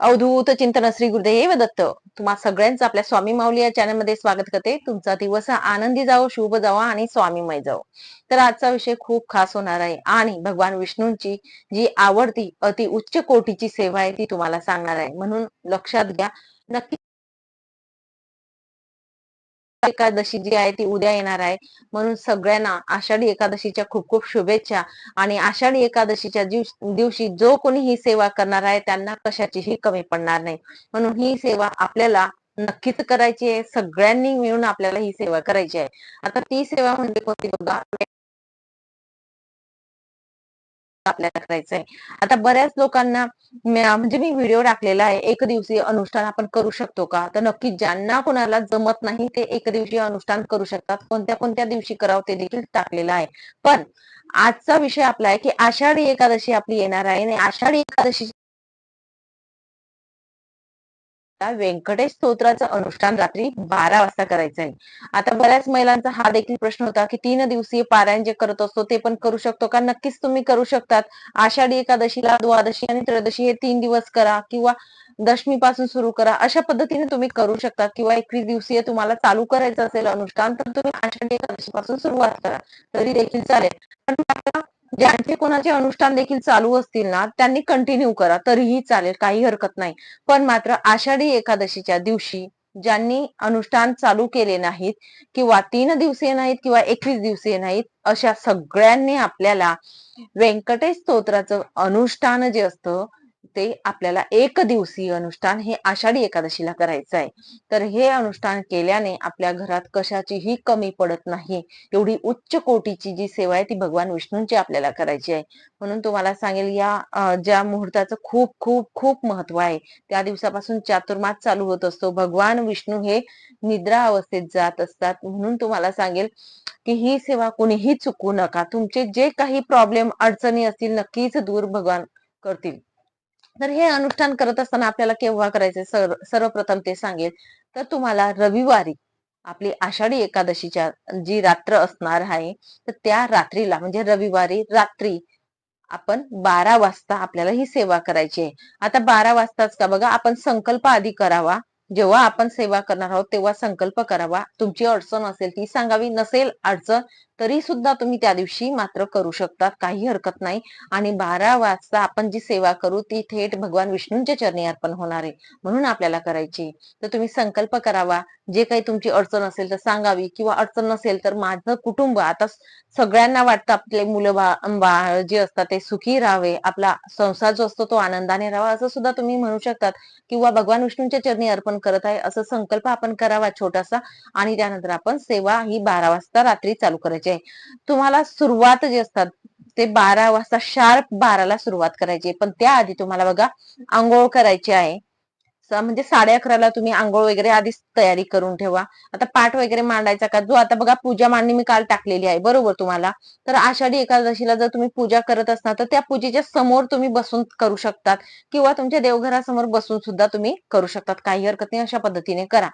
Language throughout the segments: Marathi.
अवधूत चिंतन श्री गुरुदेव दत्त. तुम्हा सगळ्यांचं आपल्या स्वामी माऊली या चॅनलमध्ये स्वागत करते. तुमचा दिवस आनंदी जाओ शुभ जावा आणि स्वामीमय जाओ तर आजचा विषय खूप खास होणार आहे आणि भगवान विष्णूंची जी आवडती अति उच्च कोटीची सेवा आहे ती तुम्हाला सांगणार आहे. म्हणून लक्षात घ्या. नक्की एकादशी जी आहे ती उद्या येणार आहे. म्हणून सगळ्यांना आषाढी एकादशीच्या खूप खूप शुभेच्छा. आणि आषाढी एकादशीच्या दिवशी जो कोणी ही सेवा करणार आहे त्यांना कशाचीही कमी पडणार नाही. म्हणून ही सेवा आपल्याला नक्कीच करायची आहे. सगळ्यांनी मिळून आपल्याला ही सेवा करायची आहे. आता ती सेवा म्हणजे कोणती बघा? आपल्याला करायचं आहे आता बऱ्याच लोकांना म्हणजे मी व्हिडिओ टाकलेला आहे एक दिवसीय अनुष्ठान आपण करू शकतो का? तर नक्की ज्यांना कोणाला जमत नाही ते एक दिवसीय अनुष्ठान करू शकतात. कोणत्या कोणत्या दिवशी करावं ते देखील टाकलेलं आहे. पण आजचा विषय आपला आहे की आषाढी एकादशी आपली येणार आहे आणि आषाढी एकादशी व्यंकटेश स्तोत्राचं अनुष्ठान रात्री बारा वाजता करायचं आहे आता बऱ्याच महिलांचा हा देखील प्रश्न होता की तीन दिवसीय पारायण जे करत असतो ते पण करू शकतो का? नक्कीच तुम्ही करू शकतात. आषाढी एकादशीला द्वादशी आणि त्रयोदशी हे तीन दिवस करा किंवा दशमी पासून सुरू करा. अशा पद्धतीने तुम्ही करू शकता किंवा एकवीस दिवसीय तुम्हाला चालू करायचं असेल अनुष्ठान तर तुम्ही आषाढी एकादशी पासून सुरुवात करा. तरी देखील चालेल. पण ज्यांचे कोणाचे अनुष्ठान देखील चालू असतील ना त्यांनी कंटिन्यू करा तरीही चालेल काही हरकत नाही. पण मात्र आषाढी एकादशीच्या दिवशी ज्यांनी अनुष्ठान चालू केले नाहीत किंवा तीन दिवसीय नाहीत किंवा एकवीस दिवसीय नाहीत अशा सगळ्यांनी आपल्याला व्यंकटेश स्तोत्राचं अनुष्ठान जे असतं ते आपल्याला एक दिवसीय अनुष्ठान हे आषाढी एकादशीला करायचं आहे तर हे अनुष्ठान केल्याने आपल्या घरात कशाचीही कमी पडत नाही. एवढी उच्च कोटीची जी सेवा आहे ती भगवान विष्णूंची आपल्याला करायची आहे. म्हणून तुम्हाला सांगेल या ज्या मुहूर्ताचं खूप खूप खूप महत्त्व आहे त्या दिवसापासून चातुर्मास चालू होत असतो. भगवान विष्णू हे निद्रा अवस्थेत जात असतात. म्हणून तुम्हाला सांगेल की ही सेवा कोणीही चुकू नका. तुमचे जे काही प्रॉब्लेम अडचणी असतील नक्कीच दूर भगवान करतील. तर हे अनुष्ठान करत असताना आपल्याला केव्हा करायचे सर्व- सर्वप्रथम ते सांगेल. तर तुम्हाला रविवारी आपली आषाढी एकादशीच्या जी रात्र असणार आहे तर त्या रात्रीला म्हणजे रविवारी रात्री आपण बारा वाजता आपल्याला ही सेवा करायची आहे. आता बारा वाजताच का? बघा आपण संकल्प आधी करावा. जेव्हा आपण सेवा करणार आहोत तेव्हा संकल्प करावा. तुमची अडचण असेल ती सांगावी. नसेल अडचण तरी सुद्धा तुम्ही त्या दिवशी मात्र करू शकतात काही हरकत नाही. आणि बारा वाजता आपण जी सेवा करू ती थेट भगवान विष्णूंच्या चरणी अर्पण होणार आहे म्हणून आपल्याला करायची तर तुम्ही संकल्प करावा जे काही तुमची अडचण असेल तर सांगावी किंवा अडचण नसेल तर माझं कुटुंब आता सगळ्यांना वाटतं आपले मुलं बा- बाळ जे असतात ते सुखी राहावे आपला संसार जो असतो तो आनंदाने राहावा असं सुद्धा तुम्ही म्हणू शकतात. किंवा भगवान विष्णूंच्या चरणी अर्पण करत आहे असं संकल्प आपण करावा छोटासा. आणि त्यानंतर आपण सेवा ही बारा वाजता रात्री चालू करायची. आहे. तुम्हाला सुरुवात जे असतात ते बारा वाजता शार्प बाराला सुरुवात करायची आहे. पण त्याआधी तुम्हाला बघा आंघोळ करायची आहे. म्हणजे साडे अकराला तुम्ही आंघोळ वगैरे आधीच तयारी करून ठेवा. आता पाठ वगैरे मांडायचा का? जो आता बघा पूजा मांडणी मी काल टाकलेली आहे. बरोबर तुम्हाला? तर आषाढी एकादशीला जर तुम्ही पूजा करत असणार तर त्या पूजेच्या समोर तुम्ही बसून करू शकतात. किंवा तुमच्या देवघरासमोर बसून सुद्धा तुम्ही करू शकतात. काही हरकत नाही अशा पद्धतीने करा.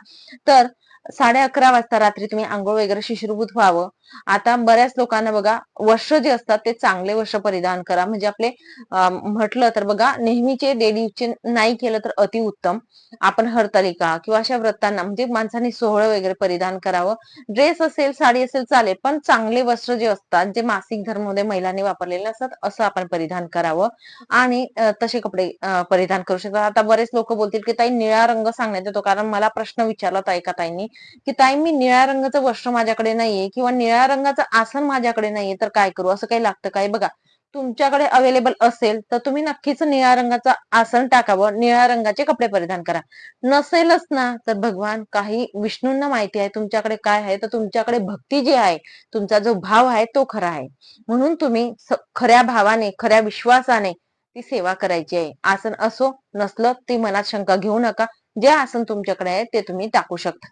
तर साडे अकरा वाजता रात्री तुम्ही आंघोळ वगैरे शिश्रभूत व्हावं. आता बऱ्याच लोकांना बघा वस्त्र जे असतात ते चांगले वस्त्र परिधान करा. म्हणजे आपले म्हटलं तर बघा नेहमीचे डेलीचे नाही केलं तर अतिउत्तम आपण हरतालिका किंवा अशा व्रतांना म्हणजे माणसांनी सोहळं वगैरे परिधान करावं. ड्रेस असेल साडी असेल चालेल पण चांगले वस्त्र जे असतात जे मासिक धर्मामध्ये महिलांनी वापरलेले असतात असं आपण परिधान करावं. आणि तसे कपडे परिधान करू शकतात आता बरेच लोक बोलतील की ताई निळा रंग सांगण्यात येतो. कारण मला प्रश्न विचारला ताई का ताईंनी की ताई मी निळ्या रंगाचं वस्त्र माझ्याकडे नाहीये किंवा निळ्या निळ्या रंगाचं आसन माझ्याकडे नाहीये तर काय करू? असं काही लागतं काय बघा तुमच्याकडे अवेलेबल असेल तर तुम्ही नक्कीच निळ्या रंगाचं आसन टाकावं. निळ्या रंगाचे कपडे परिधान करा. नसेलच ना तर भगवान काही विष्णूंना माहिती आहे तुमच्याकडे काय आहे तर तुमच्याकडे भक्ती जी आहे तुमचा जो भाव आहे तो खरा आहे. म्हणून तुम्ही खऱ्या भावाने खऱ्या विश्वासाने ती सेवा करायची आहे. आसन असो नसलं ती मनात शंका घेऊ नका. जे आसन तुमच्याकडे आहे ते तुम्ही टाकू शकता.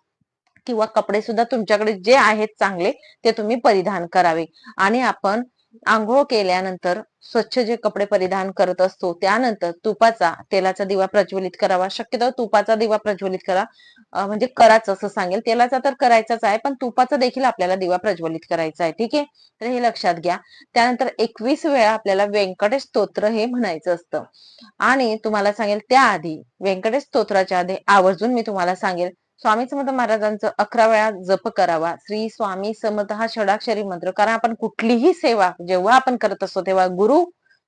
किंवा कपडे सुद्धा तुमच्याकडे जे आहेत चांगले ते तुम्ही परिधान करावे. आणि आपण आंघोळ केल्यानंतर स्वच्छ जे कपडे परिधान करत असतो त्यानंतर तुपाचा तेलाचा दिवा प्रज्वलित करावा. शक्यतो तुपाचा दिवा प्रज्वलित करा. म्हणजे कराच असं सांगेल. तेलाचा तर करायचाच आहे पण तुपाचा देखील आपल्याला दिवा प्रज्वलित करायचा आहे. ठीक आहे? तर हे लक्षात घ्या. त्यानंतर एकवीस वेळा आपल्याला व्यंकटेश स्तोत्र हे म्हणायचं असतं. आणि तुम्हाला सांगेल त्याआधी व्यंकटेश स्तोत्राच्या आधी आवर्जून मी तुम्हाला सांगेल स्वामी समर्थ महाराजांचं अकरा वेळा जप करावा. श्री स्वामी समर्थ हा षडाक्षरी मंत्र. कारण आपण कुठलीही सेवा जेव्हा आपण करत असतो तेव्हा गुरु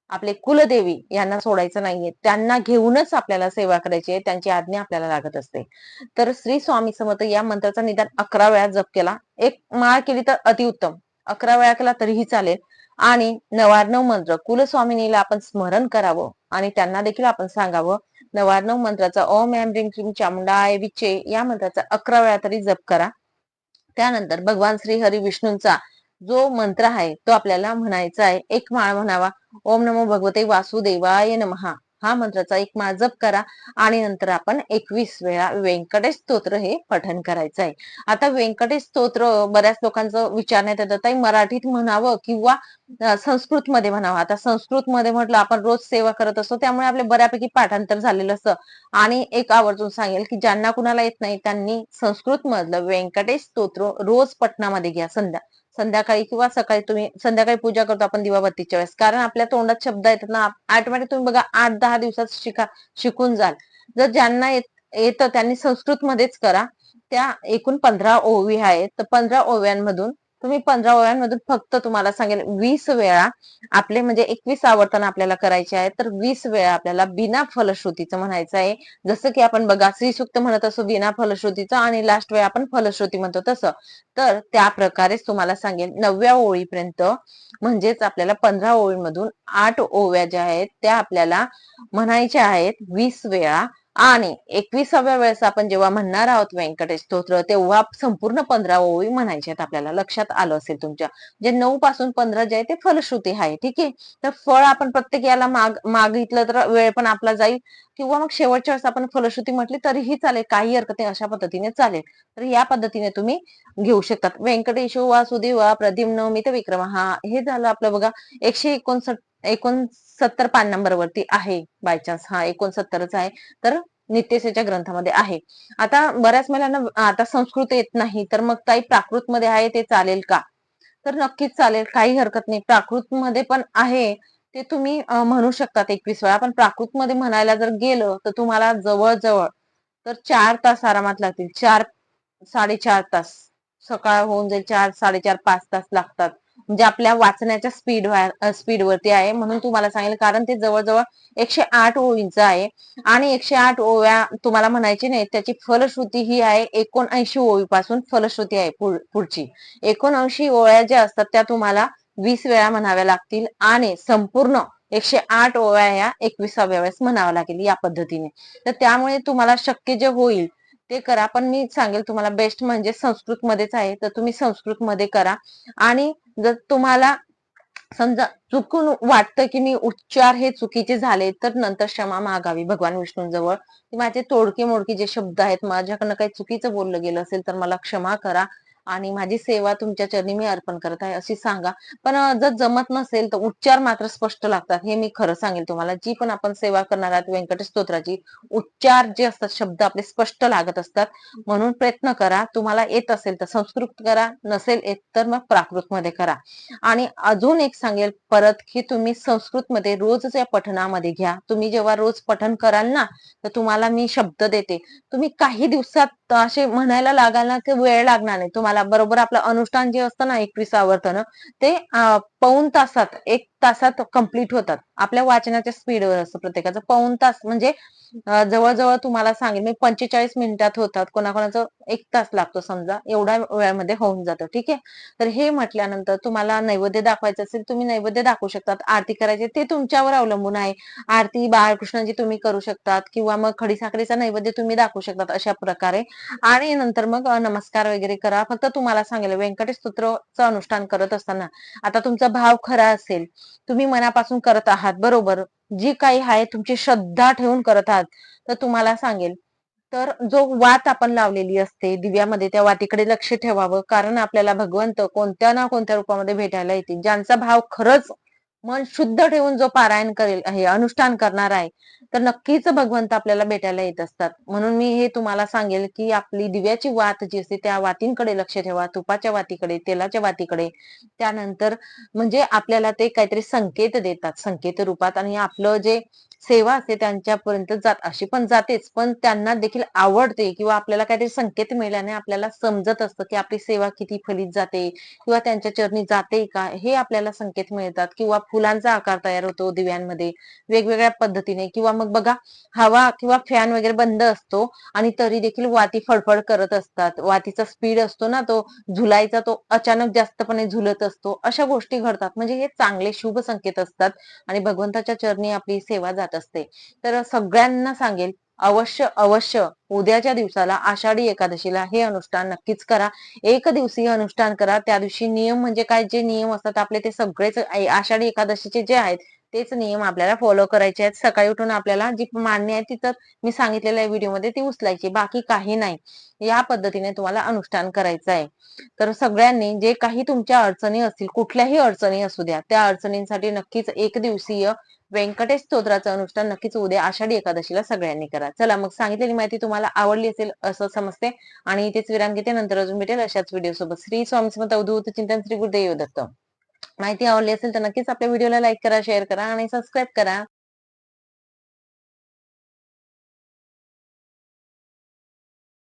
आपले कुलदेवी यांना सोडायचं नाहीये. त्यांना घेऊनच आपल्याला सेवा करायची आहे. त्यांची आज्ञा आपल्याला लागत असते. तर श्री स्वामी समर्थ या मंत्राचा निदान अकरा वेळा जप केला. एक माळ केली तर अतिउत्तम अकरा वेळा केला तरीही चालेल. आणि नवार्णव मंत्र. कुलस्वामिनीला आपण स्मरण करावं आणि त्यांना देखील आपण सांगावं. नवार्णव मंत्राचा ओम एम ह्रीम क्रीम चामुंडाय विचे या मंत्राचा अकरा वेळा तरी जप करा. त्यानंतर भगवान श्री हरी विष्णूंचा जो मंत्र आहे तो आपल्याला म्हणायचा आहे. एक माळ म्हणावा. ओम नमो भगवते वासुदेवाय नमहा. हा मंत्राचा एक माजप करा आणि नंतर आपण एकवीस वेळा व्यंकटेश स्तोत्र हे पठन करायचं आहे. आता व्यंकटेश स्तोत्र बऱ्याच लोकांचं विचारण्यात येतं. ताई मराठीत म्हणावं किंवा संस्कृत मध्ये म्हणावं. आता संस्कृत मध्ये म्हटलं आपण रोज सेवा करत असतो त्यामुळे आपले बऱ्यापैकी पाठांतर झालेलं असतं. आणि एक आवर्जून सांगेल की ज्यांना कुणाला येत नाही त्यांनी संस्कृत मधलं व्यंकटेश स्तोत्र रोज पठणामध्ये घ्या संध्या. संध्याकाळी किंवा सकाळी तुम्ही संध्याकाळी पूजा करतो आपण दिवाबत्तीच्या वेळेस. कारण आपल्या तोंडात शब्द येतात ना ऑटोमॅटिक तुम्ही बघा आठ दहा दिवसात शिका शिकून जाल. जर ज्यांना येतं त्यांनी संस्कृत मध्येच करा. त्या एकूण पंधरा ओवी आहेत. तर पंधरा ओव्यांमधून तुम्ही पंधरा ओव्यांमधून फक्त तुम्हाला सांगेल वीस वेळा आपले म्हणजे एकवीस आवर्तन आपल्याला करायचे आहे तर वीस वेळा आपल्याला बिना फलश्रुतीचं म्हणायचं आहे. जसं की आपण बघा श्रीसुक्त म्हणत असो बिना फलश्रुतीचं आणि लास्ट वेळा आपण फलश्रुती म्हणतो तसं. तर त्या प्रकारेच तुम्हाला सांगेल नवव्या ओळीपर्यंत म्हणजेच आपल्याला पंधरा ओळीमधून आठ ओव्या ज्या आहेत त्या आपल्याला म्हणायच्या आहेत. वीस वेळा आणि एकविसाव्या वेळेस आपण जेव्हा म्हणणार आहोत व्यंकटेश स्तोत्र तेव्हा संपूर्ण पंधरा ओळी म्हणायच्या आहेत आपल्याला. लक्षात आलं असेल तुमच्या. जे नऊ पासून पंधरा जे आहे ते फलश्रुती आहे ठीक आहे? तर फळ आपण प्रत्येक याला माग मागितलं तर वेळ पण आपला जाईल. किंवा मग शेवटच्या वेळेस आपण फलश्रुती म्हटली तरीही चालेल. काही हरकत नाही अशा पद्धतीने चालेल. तर या पद्धतीने तुम्ही घेऊ शकतात. व्यंकटेशो वासुदेवा प्रद्युम्न मित विक्रम हा हे झालं आपलं बघा. एकशे एकोणसत्तर एकोणसत्तर पान नंबर वरती आहे बाय चान्स हा एकोणसत्तरच आहे. तर नित्यसेच्या ग्रंथामध्ये आहे. आता बऱ्याच महिलांना आता संस्कृत येत नाही तर मग ताई प्राकृत मध्ये आहे ते चालेल का? तर नक्कीच चालेल. काही हरकत नाही. प्राकृत मध्ये पण आहे. ते तुम्ही म्हणू शकतात एकवीस वेळा. पण प्राकृत मध्ये म्हणायला जर गेलं तर तुम्हाला जवळजवळ तर चार तास आरामात लागतील. चार साडेचार तास. सकाळ होऊन जाईल चार साडेचार पाच तास लागतात. म्हणजे आपल्या वाचण्याच्या स्पीड स्पीड वरती आहे म्हणून तुम्हाला सांगेल. कारण ते जवळजवळ एकशे आठ ओळींचं आहे. आणि एकशे आठ ओव्या तुम्हाला म्हणायची नाही त्याची फलश्रुती ही आहे एकोणऐंशी ओळीपासून फलश्रुती आहे पुढ- पुढची. एकोणऐंशी ओळ्या ज्या असतात त्या तुम्हाला वीस वेळा म्हणाव्या लागतील आणि संपूर्ण एकशे आठ ओव्या ह्या एकविसाव्या वेळेस म्हणाव्या लागेल या पद्धतीने. तर त्यामुळे तुम्हाला शक्य जे होईल ते करा. पण मी सांगेल तुम्हाला बेस्ट म्हणजे संस्कृत मध्येच आहे. तर तुम्ही संस्कृत मध्ये करा. आणि जर तुम्हाला समजा चुकून वाटतं की मी उच्चार हे चुकीचे झाले तर नंतर क्षमा मागावी भगवान विष्णूंजवळ. माझे तोडके मोडके जे शब्द आहेत माझ्याकडनं काही चुकीचं बोललं गेलं असेल तर मला क्षमा करा. आणि माझी सेवा तुमच्या चरणी मी अर्पण करत आहे अशी सांगा. पण जर जमत नसेल तर उच्चार मात्र स्पष्ट लागतात हे मी खरं सांगेल तुम्हाला. जी पण आपण सेवा करणार आहात व्यंकटेश स्तोत्राची उच्चार जे असतात शब्द आपले स्पष्ट लागत असतात. म्हणून प्रयत्न करा तुम्हाला येत असेल तर संस्कृत करा नसेल येत तर मग प्राकृत मध्ये करा. आणि अजून एक सांगेल परत की तुम्ही संस्कृत मध्ये रोजच्या पठणामध्ये घ्या तुम्ही जेव्हा रोज पठण कराल ना तर तुम्हाला मी शब्द देते. तुम्ही काही दिवसात असे म्हणायला लागाल ना की वेळ लागणार नाही. तुम्हाला बरोबर आपलं अनुष्ठान जे असतं ना एकवीस ते पाऊन पाऊण तासात एक तासात कंप्लीट होतात. आपल्या वाचनाच्या स्पीडवर असतं प्रत्येकाचं. पाऊण तास म्हणजे जवळजवळ तुम्हाला सांगेल मी पंचेचाळीस मिनिटात होतात. कोणाकोणाचं एक तास लागतो समजा. एवढ्या वेळामध्ये होऊन जातं. ठीक आहे? तर हे म्हटल्यानंतर तुम्हाला नैवेद्य दाखवायचं असेल तुम्ही नैवेद्य दाखवू शकतात. आरती करायची ते तुमच्यावर अवलंबून आहे. आरती बाळकृष्णाची तुम्ही करू शकतात किंवा मग खडीसाखरीचा नैवेद्य तुम्ही दाखवू शकतात अशा प्रकारे. आणि नंतर मग नमस्कार वगैरे करा. फक्त तुम्हाला सांगेल व्यंकटेश स्तोत्रचं अनुष्ठान करत असताना. आता तुमचा भाव खरा असेल तुम्ही मनापासून करत आहात बरोबर? जी काही आहे तुमची श्रद्धा ठेवून करत आहात तर तुम्हाला सांगेल. तर जो वात आपण लावलेली असते दिव्यामध्ये त्या वातीकडे लक्ष ठेवावं. कारण आपल्याला भगवंत कोणत्या ना कोणत्या रूपामध्ये भेटायला येतील. ज्यांचा भाव खरंच मन शुद्ध ठेवून जो पारायण करेल हे अनुष्ठान करणार आहे तर नक्कीच भगवंत आपल्याला भेटायला येत असतात. म्हणून मी हे तुम्हाला सांगेल की आपली दिव्याची वात जी असते त्या वातींकडे लक्ष ठेवा तुपाच्या वातीकडे तेलाच्या वातीकडे. त्यानंतर म्हणजे आपल्याला ते काहीतरी संकेत देतात संकेत रूपात आणि आपलं जे सेवा असते त्यांच्यापर्यंत जात अशी पण जातेच. पण त्यांना देखील आवडते किंवा आपल्याला काहीतरी संकेत मिळाल्याने आपल्याला समजत असतं की आपली सेवा किती फलित जाते किंवा त्यांच्या चरणी जाते का? हे आपल्याला संकेत मिळतात. किंवा फुलांचा आकार तयार होतो दिव्यांमध्ये वेगवेगळ्या पद्धतीने. किंवा मग बघा हवा किंवा फॅन वगैरे बंद असतो आणि तरी देखील वाती फडफड करत असतात. वातीचा स्पीड असतो ना तो झुलायचा तो अचानक जास्तपणे झुलत असतो. अशा गोष्टी घडतात. म्हणजे हे चांगले शुभ संकेत असतात आणि भगवंताच्या चरणी आपली सेवा जात असते. तर सगळ्यांना सांगेल अवश्य अवश्य उद्याच्या दिवसाला आषाढी एकादशीला हे अनुष्ठान नक्कीच करा. एक दिवसीय अनुष्ठान करा. त्या दिवशी नियम म्हणजे काय? जे नियम असतात आपले ते सगळेच आषाढी एकादशीचे जे आहेत तेच नियम आपल्याला फॉलो करायचे आहेत. सकाळी उठून आपल्याला जी मान्य आहे ती तर मी सांगितलेल्या व्हिडिओमध्ये ती उचलायची. बाकी काही नाही. या पद्धतीने तुम्हाला अनुष्ठान करायचं आहे. तर सगळ्यांनी जे काही तुमच्या अडचणी असतील कुठल्याही अडचणी असू द्या त्या अडचणींसाठी नक्कीच एक दिवसीय व्यंकटेश स्तोत्राचं अनुष्ठान नक्कीच उद्या आषाढी एकादशीला सगळ्यांनी करा. चला मग सांगितलेली माहिती तुम्हाला आवडली असेल असं समजते आणि इथेच विराम घेते नंतर अजून भेटेल अशाच व्हिडिओ सोबत. श्री स्वामी समत अवधूत चिंतन श्री गुरुदेव दत्त. माहिती आवडली असेल तर नक्कीच आपल्या व्हिडिओला लाईक करा शेअर करा आणि सबस्क्राईब करा.